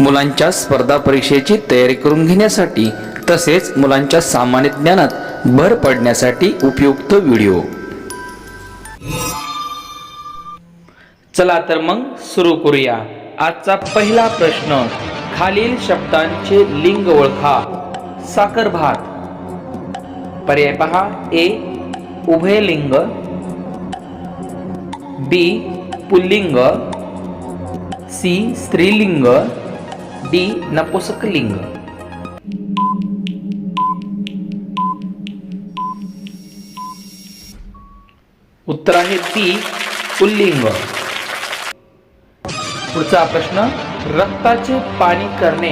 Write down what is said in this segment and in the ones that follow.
मुलांच्या स्पर्धा परीक्षेची तयारी करून घेण्यासाठी तसेच मुलांच्या सामान्य ज्ञानात भर पडण्यासाठी उपयुक्त व्हिडिओ. चला तर मग सुरू करूया. आजचा पहिला प्रश्न. खालील शब्दांचे लिंग ओळखा. साखर भात. पर्याय पहा. ए उभयलिंग बी पुल्लिंग. सी स्त्रीलिंग. डी नपुसकलिंग उत्तर आहे बी पुल्लिंग पुढचा प्रश्न रक्ताचे पाणी करणे.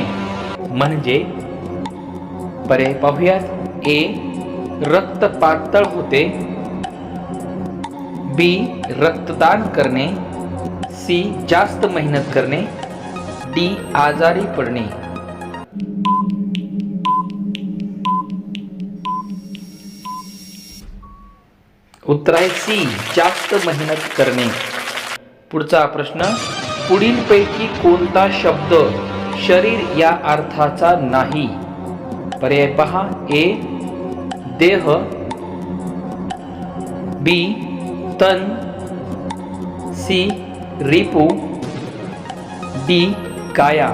म्हणजे पर्याय पाहूयात ए रक्त पातळ होते. बी रक्तदान करणे. सी जास्त मेहनत करणे. डी आजारी पडणे. उत्तर आहे सी जास्त मेहनत करणे. पुढचा प्रश्न पुढीलपैकी कोणता शब्द शरीर या अर्थाचा नाही? पर्याय पहा ए देह बी तन सी रिपू डी काया.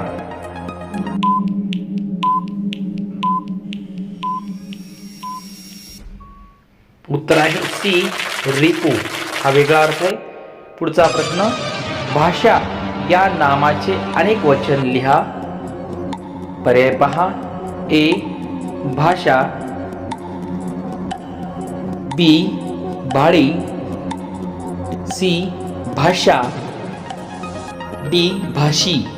उत्तर आहे सी रिपू. हा वेगळा अर्थ आहे. पुढचा प्रश्न भाषा या नामाचे अनेक वचन लिहा. पर्याय पहा. ए भाषा. बी भाडी सी भाषा. डी भाषी.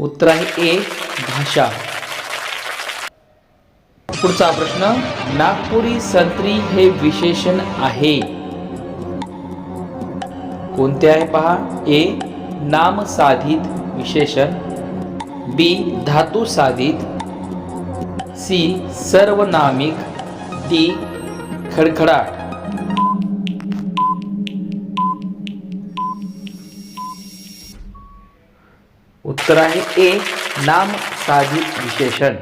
उत्तर आहे ए भाषा. पुढचा प्रश्न नागपुरी संत्री हे विशेषण आहे. कोणते आहे पहा? ए नाम साधित विशेषण. बी धातू साधित सी सर्वनामिक. डी खडखडाट उत्तर आहे ए नाम साधित विशेषण.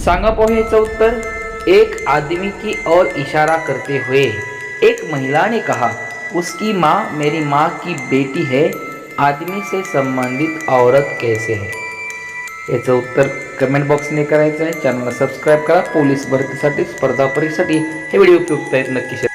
सांगा पोहेचं उत्तर. एक आदमी की ओर इशारा करते हुए एक महिला ने कहा उसकी माँ मेरी माँ की बेटी है आदमी से संबंधित औरत कैसे है? याचं उत्तर कमेंट बॉक्सने करायचं आहे. चॅनलला सबस्क्राईब करा. पोलीस भरतीसाठी स्पर्धा परीक्षेसाठी हे व्हिडिओ उपयुक्त आहेत नक्की.